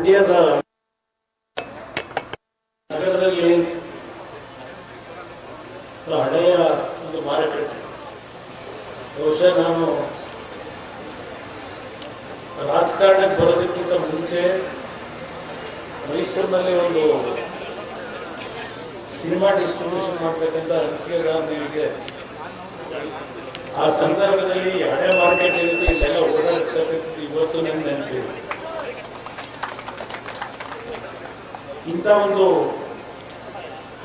ಮಂಡ್ಯದ ನಗರದಲ್ಲಿ ಹಳೆಯ ಒಂದು ಮಾರುಕಟ್ಟೆ. ಬಹುಶಃ ನಾನು ರಾಜಕಾರಣಕ್ಕೆ ಬರೋದಕ್ಕಿಂತ ಮುಂಚೆ ಮೈಸೂರಿನಲ್ಲಿ ಒಂದು ಸಿನಿಮಾ ಡಿಸ್ಟ್ರಿಬ್ಯೂಷನ್ ಮಾಡಬೇಕಂತ ಹಂಚಿಕೆಗಾರನಿಗೆ ಆ ಸಂದರ್ಭದಲ್ಲಿ ಹಳೆ ಮಾರ್ಕೆಟ್ ಇರುತ್ತೆ ಇಲ್ಲೆಲ್ಲ ಓಡಾಡ್ತಕ್ಕಂಥದ್ದು ಇವತ್ತು ನಿಮ್ಮ ನೆನಪಿದೆ ಇಂಥ ಒಂದು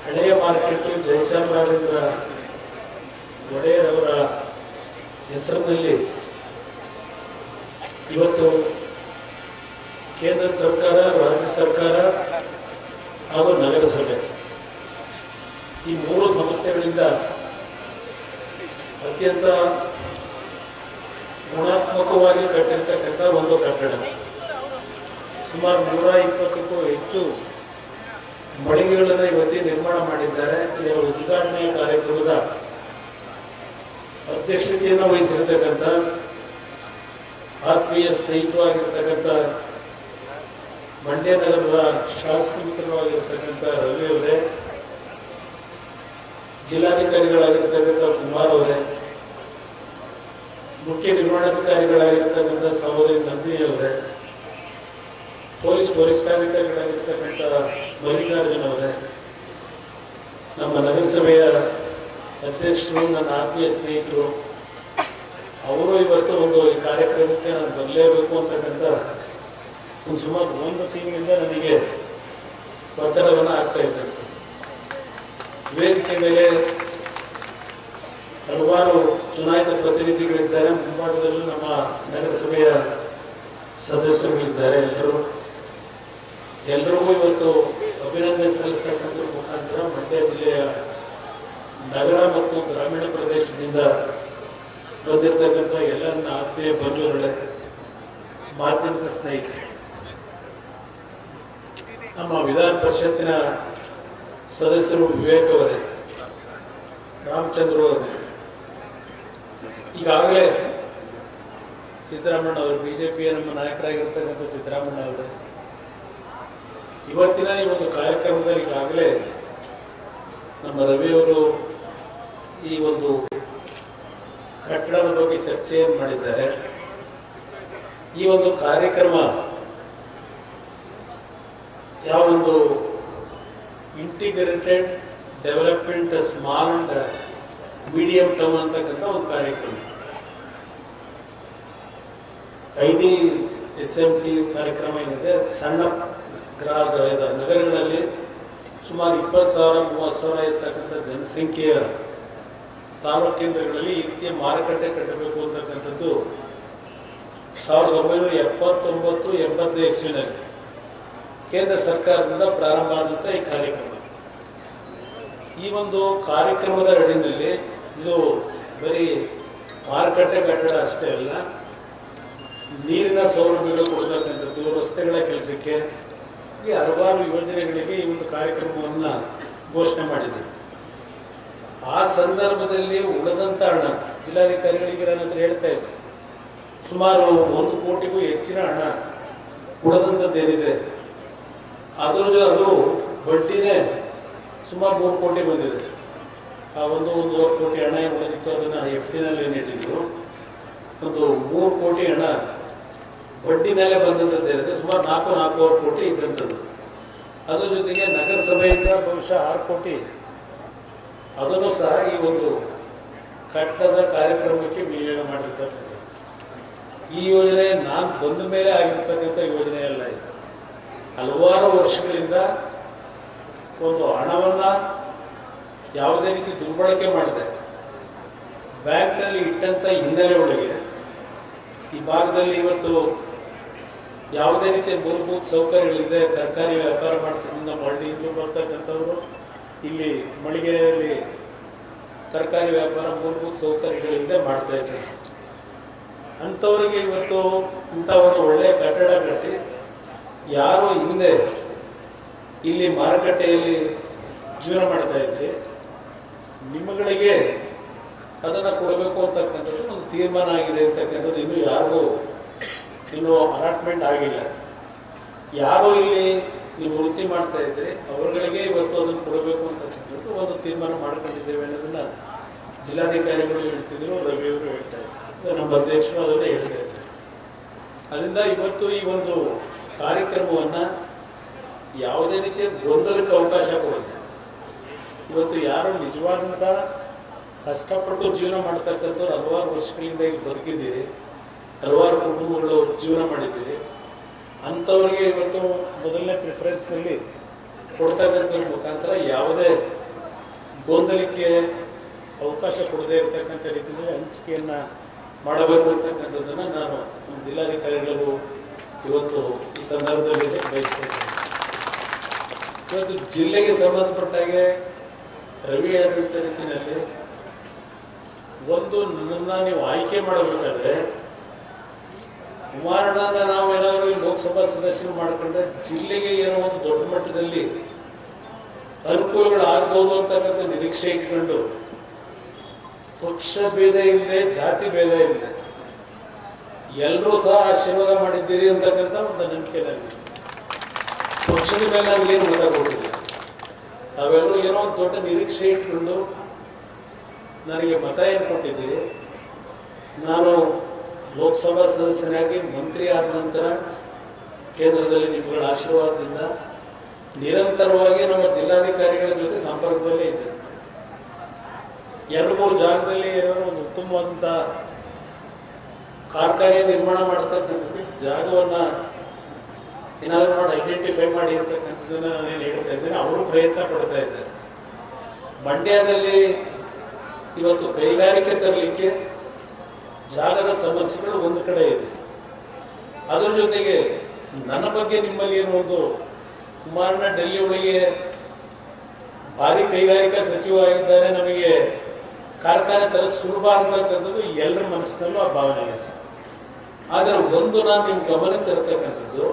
ಹಳೆಯ ಮಾರ್ಕೆಟ್ ಜಯಚಾಮರಾಜೇಂದ್ರ ಒಡೆಯರವರ ಹೆಸರಿನಲ್ಲಿ ಇವತ್ತು ಕೇಂದ್ರ ಸರ್ಕಾರ, ರಾಜ್ಯ ಸರ್ಕಾರ ಹಾಗೂ ನಗರಸಭೆ ಈ ಮೂರು ಸಂಸ್ಥೆಗಳಿಂದ ಅತ್ಯಂತ ಗುಣಾತ್ಮಕವಾಗಿ ಕಟ್ಟಿರ್ತಕ್ಕಂಥ ಒಂದು ಕಟ್ಟಡ. ಸುಮಾರು ನೂರ ಇಪ್ಪತ್ತಕ್ಕೂ ಹೆಚ್ಚು ಮಳಿಗೆಗಳನ್ನು ಇವತ್ತಿ ನಿರ್ಮಾಣ ಮಾಡಿದ್ದಾರೆ. ಇದರ ಉದ್ಘಾಟನೆಯ ಕಾರ್ಯಕ್ರಮದ ಅಧ್ಯಕ್ಷತೆಯನ್ನು ವಹಿಸಿರ್ತಕ್ಕಂಥ ಆತ್ಮೀಯ ಸ್ನೇಹಿತವಾಗಿರ್ತಕ್ಕಂಥ ಮಂಡ್ಯ ನಗರದ ಶಾಸಕ ಮಿತ್ರವಾಗಿರ್ತಕ್ಕಂಥ ರವಿ ಅವರೇ, ಜಿಲ್ಲಾಧಿಕಾರಿಗಳಾಗಿರ್ತಕ್ಕಂಥ ಕುಮಾರ್ ಅವರೇ, ಮುಖ್ಯ ನಿರ್ವಹಣಾಧಿಕಾರಿಗಳಾಗಿರ್ತಕ್ಕಂಥ ಸಹೋದರಿ ನಂದಿನಿ ಅವರೇ ವರಿಷ್ಠಾಧಿಕಾರಿಗಳಾಗಿರ್ತಕ್ಕಂಥ ಮಲ್ಲಿಕಾರ್ಜುನ ಅವರೇ ನಮ್ಮ ನಗರಸಭೆಯ ಅಧ್ಯಕ್ಷರು, ನನ್ನ ಆತ್ಮೀಯ ಸ್ನೇಹಿತರು, ಅವರು ಇವತ್ತು ಒಂದು ಈ ಕಾರ್ಯಕ್ರಮಕ್ಕೆ ನಾನು ಬರಲೇಬೇಕು ಅಂತಕ್ಕಂಥ ಒಂದು ಸುಮಾರು ಒಂದು ತಿಂಗಳಿಂದ ನನಗೆ ಒತ್ತಡವನ್ನು ಆಗ್ತಾ ಇದ್ದಾರೆ. ವೇದಿಕೆ ಮೇಲೆ ಹಲವಾರು ಚುನಾಯಿತ ಪ್ರತಿನಿಧಿಗಳಿದ್ದಾರೆ. ಮುಂಭಾಗದಲ್ಲೂ ನಮ್ಮ ನಗರಸಭೆಯ ಸದಸ್ಯರುಗಳಿದ್ದಾರೆ ಎಲ್ಲರೂ. ಎಲ್ಲರಿಗೂ ಇವತ್ತು ಅಭಿನಂದನೆ ಸಲ್ಲಿಸ್ತಕ್ಕಂಥ ಮುಖಾಂತರ ಮಂಡ್ಯ ಜಿಲ್ಲೆಯ ನಗರ ಮತ್ತು ಗ್ರಾಮೀಣ ಪ್ರದೇಶದಿಂದ ಬಂದಿರತಕ್ಕಂಥ ಎಲ್ಲ ಆತ್ಮೀಯ ಬಂಧುಗಳೇ, ಮಾಧ್ಯಮದ ಸ್ನೇಹಿತರೆ, ನಮ್ಮ ವಿಧಾನ ಪರಿಷತ್ತಿನ ಸದಸ್ಯರು ವಿವೇಕ್ ಅವರೇ, ರಾಮಚಂದ್ರ ಅವರೇ, ಈಗಾಗಲೇ ಸಿದ್ದರಾಮಣ್ಣ ಅವರು ಬಿಜೆಪಿಯ ನಮ್ಮ ನಾಯಕರಾಗಿರ್ತಕ್ಕಂಥ ಸಿದ್ದರಾಮಣ್ಣ ಅವರೇ ಇವತ್ತಿನ ಈ ಒಂದು ಕಾರ್ಯಕ್ರಮದಲ್ಲಿ ಈಗಾಗಲೇ ನಮ್ಮ ರವಿಯವರು ಈ ಒಂದು ಕಟ್ಟಡದ ಬಗ್ಗೆ ಚರ್ಚೆಯನ್ನು ಮಾಡಿದ್ದಾರೆ. ಈ ಒಂದು ಕಾರ್ಯಕ್ರಮ ಯಾವ ಒಂದು integrated development small and medium term ಅಂತಕ್ಕಂಥ ಒಂದು ಕಾರ್ಯಕ್ರಮ. I D S M T ಕಾರ್ಯಕ್ರಮ ಏನಿದೆ, ಸಣ್ಣ ಗ್ರಾಹಕ ನಗರಗಳಲ್ಲಿ ಸುಮಾರು ಇಪ್ಪತ್ತು ಸಾವಿರ, ಮೂವತ್ತು ಸಾವಿರ ಇರತಕ್ಕಂಥ ಜನಸಂಖ್ಯೆಯ ತಾಲೂಕು ಕೇಂದ್ರಗಳಲ್ಲಿ ಈ ರೀತಿಯ ಮಾರುಕಟ್ಟೆ ಕಟ್ಟಬೇಕು ಅಂತಕ್ಕಂಥದ್ದು ಸಾವಿರದ ಒಂಬೈನೂರ ಎಪ್ಪತ್ತೊಂಬತ್ತು, ಎಂಬತ್ತನೇ ಇಸ್ವಿನಲ್ಲಿ ಕೇಂದ್ರ ಸರ್ಕಾರದಿಂದ ಪ್ರಾರಂಭ ಆದಂಥ ಈ ಕಾರ್ಯಕ್ರಮ. ಈ ಒಂದು ಕಾರ್ಯಕ್ರಮದ ಅಡಿಯಲ್ಲಿ ಇದು ಬರೀ ಮಾರುಕಟ್ಟೆ ಕಟ್ಟಡ ಅಷ್ಟೇ ಅಲ್ಲ, ನೀರಿನ ಸೌಲಭ್ಯಗಳು ಕೊಡ್ತಕ್ಕಂಥದ್ದು ರಸ್ತೆಗಳ ಕೆಲಸಕ್ಕೆ ಈ ಹಲವಾರು ಯೋಜನೆಗಳಿಗೆ ಈ ಒಂದು ಕಾರ್ಯಕ್ರಮವನ್ನು ಘೋಷಣೆ ಮಾಡಿದೆ. ಆ ಸಂದರ್ಭದಲ್ಲಿ ಉಳಿದಂಥ ಹಣ ಜಿಲ್ಲಾಧಿಕಾರಿಗಳಿಗೆ ನಂತರ ಹೇಳ್ತಾ ಇದ್ದೆ. ಸುಮಾರು ಒಂದು ಕೋಟಿಗೂ ಹೆಚ್ಚಿನ ಹಣ ಉಳಿದಂಥದ್ದೇನಿದೆ ಅದರ ಅದು ಬಡ್ಡಿನೇ ಸುಮಾರು ಮೂರು ಕೋಟಿ ಬಂದಿದೆ. ಆ ಒಂದು ಒಂದೂವರೆ ಕೋಟಿ ಹಣ ಉಳಿದಿತ್ತು, ಅದನ್ನು ಎಫ್ ಟಿನಲ್ಲಿ ನೀಡಿದ್ರು ಒಂದು ಮೂರು ಕೋಟಿ ಹಣ ಬಡ್ಡಿ ಮೇಲೆ ಬಂದಂಥದ್ದು ಏನಂದರೆ ಸುಮಾರು ನಾಲ್ಕು ನಾಲ್ಕೂವರೆ ಕೋಟಿ ಇದ್ದಂಥದ್ದು. ಅದರ ಜೊತೆಗೆ ನಗರಸಭೆಯಿಂದ ಬಹುಶಃ ಆರು ಕೋಟಿ ಅದನ್ನು ಸಹ ಈ ಒಂದು ಕಟ್ಟದ ಕಾರ್ಯಕ್ರಮಕ್ಕೆ ವಿನಿಯೋಗ ಮಾಡಿರ್ತಕ್ಕಂಥದ್ದು. ಈ ಯೋಜನೆ ನಾನು ಬಂದ ಮೇಲೆ ಆಗಿರ್ತಕ್ಕಂಥ ಯೋಜನೆ ಅಲ್ಲ ಇದು. ಹಲವಾರು ವರ್ಷಗಳಿಂದ ಒಂದು ಹಣವನ್ನು ಯಾವುದೇ ರೀತಿ ದುರ್ಬಳಕೆ ಮಾಡಿದೆ ಬ್ಯಾಂಕ್ನಲ್ಲಿ ಇಟ್ಟಂಥ ಹಿನ್ನೆಲೆ ಒಳಗೆ ಈ ಭಾಗದಲ್ಲಿ ಇವತ್ತು ಯಾವುದೇ ರೀತಿಯ ಮೂಲಭೂತ ಸೌಕರ್ಯಗಳಿದೆ ತರಕಾರಿ ವ್ಯಾಪಾರ ಮಾಡ್ತಕ್ಕಂಥ ಮಳ್ಳಿಯಿಂದ ಬರ್ತಕ್ಕಂಥವ್ರು, ಇಲ್ಲಿ ಮಳಿಗೆಯಲ್ಲಿ ತರಕಾರಿ ವ್ಯಾಪಾರ ಮೂಲಭೂತ ಸೌಕರ್ಯಗಳಿಂದ ಮಾಡ್ತಾ ಇದ್ದಾರೆ. ಅಂಥವ್ರಿಗೆ ಇವತ್ತು ಇಂಥ ಒಳ್ಳೆಯ ಕಟ್ಟಡ ಕಟ್ಟಿ, ಯಾರು ಹಿಂದೆ ಇಲ್ಲಿ ಮಾರುಕಟ್ಟೆಯಲ್ಲಿ ಜೀವನ ಮಾಡ್ತಾ ಇದ್ರಿ ನಿಮ್ಮಗಳಿಗೆ ಅದನ್ನು ಕೊಡಬೇಕು ಅಂತಕ್ಕಂಥದ್ದು ಒಂದು ತೀರ್ಮಾನ ಆಗಿದೆ ಅಂತಕ್ಕಂಥದ್ದು ಇನ್ನೂ ಯಾರಿಗೂ ಇನ್ನೂ ಅಲಾಟ್ಮೆಂಟ್ ಆಗಿಲ್ಲ. ಯಾರು ಇಲ್ಲಿ ನೀವು ವೃತ್ತಿ ಮಾಡ್ತಾ ಇದ್ರೆ ಅವರುಗಳಿಗೆ ಇವತ್ತು ಅದನ್ನು ಕೊಡಬೇಕು ಅಂತ ಒಂದು ತೀರ್ಮಾನ ಮಾಡ್ಕೊಂಡಿದ್ದೇವೆ ಅನ್ನೋದನ್ನ ಜಿಲ್ಲಾಧಿಕಾರಿಗಳು ಹೇಳ್ತಿದ್ರು ರವಿಯವರು ಹೇಳ್ತಾ ಇದ್ದಾರೆ ನಮ್ಮ ಅಧ್ಯಕ್ಷರು ಅದನ್ನೇ ಹೇಳ್ತಾ ಇದ್ದಾರೆ ಅದರಿಂದ ಇವತ್ತು ಈ ಒಂದು ಕಾರ್ಯಕ್ರಮವನ್ನು ಯಾವುದೇ ರೀತಿಯ ಗೊಂದಲಕ್ಕೆ ಅವಕಾಶ ಕೊಡುತ್ತೆ ಇವತ್ತು ಯಾರು ನಿಜವಾದಂಥ ಕಷ್ಟಪಟ್ಟು ಜೀವನ ಮಾಡ್ತಕ್ಕಂಥವ್ರು ಹಲವಾರು ವರ್ಷಗಳಿಂದ ಇಲ್ಲಿ ಬದುಕಿದ್ದೀರಿ. ಹಲವಾರು ಕುಟುಂಬಗಳು ಜೀವನ ಮಾಡಿದ್ದೀರಿ. ಅಂಥವ್ರಿಗೆ ಇವತ್ತು ಮೊದಲನೇ ಪ್ರಿಫರೆನ್ಸ್ನಲ್ಲಿ ಕೊಡ್ತಕ್ಕಂಥ ಮುಖಾಂತರ ಯಾವುದೇ ಗೊಂದಲಕ್ಕೆ ಅವಕಾಶ ಕೊಡದೇ ಇರತಕ್ಕಂಥ ರೀತಿಯಲ್ಲಿ ಹಂಚಿಕೆಯನ್ನು ಮಾಡಬೇಕು ಅಂತಕ್ಕಂಥದ್ದನ್ನು ನಾನು ನಮ್ಮ ಜಿಲ್ಲಾಧಿಕಾರಿಗಳಿಗೂ ಇವತ್ತು ಈ ಸಂದರ್ಭದಲ್ಲಿ ಬಯಸ್ತೇನೆ ಇವತ್ತು ಜಿಲ್ಲೆಗೆ ಸಂಬಂಧಪಟ್ಟ ಹಾಗೆ ರವಿ ಆಡಳಿತ ರೀತಿಯಲ್ಲಿ ಒಂದು ನನ್ನನ್ನು ನೀವು ಆಯ್ಕೆ ಮಾಡಬೇಕಾದ್ರೆ ಕುಮಾರಣ್ಣನ ನಾವು ಏನಾದರೂ ಈ ಲೋಕಸಭಾ ಸದಸ್ಯರು ಮಾಡಿಕೊಂಡ್ರೆ ಜಿಲ್ಲೆಗೆ ಏನೋ ಒಂದು ದೊಡ್ಡ ಮಟ್ಟದಲ್ಲಿ ಅನುಕೂಲಗಳು ಆಗ್ಬೋದು ಅಂತಕ್ಕಂಥ ನಿರೀಕ್ಷೆ ಇಟ್ಕೊಂಡು ಪಕ್ಷ ಭೇದ ಇಲ್ಲದೆ, ಜಾತಿ ಭೇದ ಇಲ್ಲದೆ ಎಲ್ಲರೂ ಸಹ ಆಶೀರ್ವಾದ ಮಾಡಿದ್ದೀರಿ ಅಂತಕ್ಕಂಥ ಒಂದು ನಂಬಿಕೆ ನನಗೆ ಪಕ್ಷದ ಮೇಲೆ ನನಗೇನು ಗೊತ್ತಾಗೋದಿಲ್ಲ ನಾವೆಲ್ಲರೂ ಏನೋ ಒಂದು ದೊಡ್ಡ ನಿರೀಕ್ಷೆ ಇಟ್ಕೊಂಡು ನನಗೆ ಮತ ಏನು ಕೊಟ್ಟಿದ್ದೀರಿ? ನಾನು ಲೋಕಸಭಾ ಸದಸ್ಯನಾಗಿ ಮಂತ್ರಿ ಆದ ನಂತರ ಕೇಂದ್ರದಲ್ಲಿ ನಿಮ್ಮಗಳ ಆಶೀರ್ವಾದದಿಂದ ನಿರಂತರವಾಗಿ ನಮ್ಮ ಜಿಲ್ಲಾಧಿಕಾರಿಗಳ ಜೊತೆ ಸಂಪರ್ಕದಲ್ಲೇ ಇದ್ದೆ. ಎರಡು ಮೂರು ಜಾಗದಲ್ಲಿ ಏನಾದ್ರು ಒಂದು ಉತ್ತಮವಾದಂಥ ಕಾರ್ಖಾನೆ ನಿರ್ಮಾಣ ಮಾಡ್ತಕ್ಕಂಥದ್ದು, ಜಾಗವನ್ನು ಏನಾದರೂ ನೋಡಿ ಐಡೆಂಟಿಫೈ ಮಾಡಿ ಇರ್ತಕ್ಕಂಥದ್ದನ್ನು ಏನು ಹೇಳ್ತಾ ಇದ್ದೇನೆ, ಅವರು ಪ್ರಯತ್ನ ಪಡ್ತಾ ಇದ್ದಾರೆ. ಮಂಡ್ಯದಲ್ಲಿ ಇವತ್ತು ಕೈಗಾರಿಕೆ ತರಲಿಕ್ಕೆ ಜಾಗದ ಸಮಸ್ಯೆಗಳು ಒಂದು ಕಡೆ ಇದೆ. ಅದರ ಜೊತೆಗೆ ನನ್ನ ಬಗ್ಗೆ ನಿಮ್ಮಲ್ಲಿ ಏನು ಒಂದು ಕುಮಾರಣ್ಣ ಡೆಲ್ಲಿ ಒಳಗೆ ಭಾರಿ ಕೈಗಾರಿಕಾ ಸಚಿವ ಆಗಿದ್ದಾರೆ. ನಮಗೆ ಕಾರ್ಖಾನೆ ತರ ಸುಲಭ ಅಂತಕ್ಕಂಥದ್ದು ಎಲ್ಲರ ಮನಸ್ಸಿನಲ್ಲೂ ಆ ಭಾವನೆ ಇದೆ. ಆದರೆ ಒಂದು ನಾನು ನಿಮ್ಮ ಗಮನ ತರತಕ್ಕಂಥದ್ದು,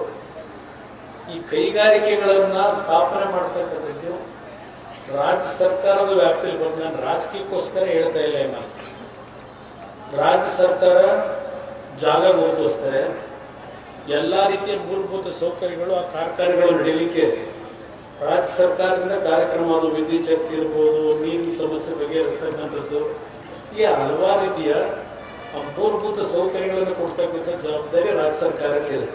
ಈ ಕೈಗಾರಿಕೆಗಳನ್ನು ಸ್ಥಾಪನೆ ಮಾಡ್ತಕ್ಕಂಥದ್ದು ರಾಜ್ಯ ಸರ್ಕಾರದ ವ್ಯಾಪ್ತಿಯಲ್ಲಿ ಬಂದು ನಾನು ರಾಜಕೀಯಕ್ಕೋಸ್ಕರ ಹೇಳ್ತಾ ಇಲ್ಲ ಏನಾದ್ರು ರಾಜ್ಯ ಸರ್ಕಾರ ಜಾಗ ಗುರುತಿಸ್ತಾರೆ. ಎಲ್ಲ ರೀತಿಯ ಮೂಲಭೂತ ಸೌಕರ್ಯಗಳು ಆ ಕಾರ್ಖಾನೆಗಳು ನಡೀಲಿಕ್ಕೆ ರಾಜ್ಯ ಸರ್ಕಾರದಿಂದ ಕಾರ್ಯಕ್ರಮ ಅದು ವಿದ್ಯುತ್ ಶಕ್ತಿ ಇರ್ಬೋದು, ನೀರಿನ ಸಮಸ್ಯೆ ಬಗೆಹರಿಸ್ತಕ್ಕಂಥದ್ದು, ಈ ಹಲವಾರು ರೀತಿಯ ಮೂಲಭೂತ ಸೌಕರ್ಯಗಳನ್ನು ಕೊಡ್ತಕ್ಕಂಥ ಜವಾಬ್ದಾರಿ ರಾಜ್ಯ ಸರ್ಕಾರಕ್ಕೆ ಇದೆ.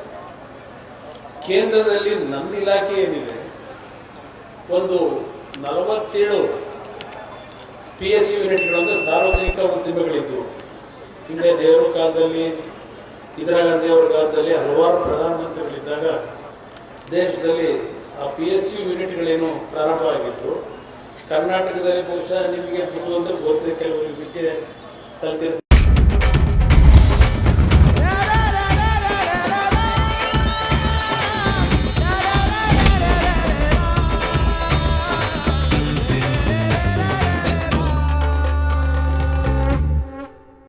ಕೇಂದ್ರದಲ್ಲಿ ನನ್ನ ಇಲಾಖೆ ಏನಿದೆ, ಒಂದು ನಲವತ್ತೇಳು ಪಿ ಎಸ್ ಯು ಸಾರ್ವಜನಿಕ ಉದ್ಯಮಗಳಿದ್ದವು ಹಿಂದೆ ದೇವರ ಕಾಲದಲ್ಲಿ ಇಂದಿರಾ ಗಾಂಧಿ ಅವರ ಕಾಲದಲ್ಲಿ ಹಲವಾರು ಪ್ರಧಾನಮಂತ್ರಿಗಳಿದ್ದಾಗ ದೇಶದಲ್ಲಿ ಆ ಪಿ ಎಸ್ ಯು ಯೂನಿಟ್ಗಳೇನು ಪ್ರಾರಂಭ ಆಗಿತ್ತು. ಕರ್ನಾಟಕದಲ್ಲಿ ಬಹುಶಃ ನಿಮಗೆ ಅಂದರೆ ಗೊತ್ತಿದೆ ಕೆಲವರಿಗೆ ಬಿಟ್ಟೆ ಕಲ್ತಿರ್ತಾರೆ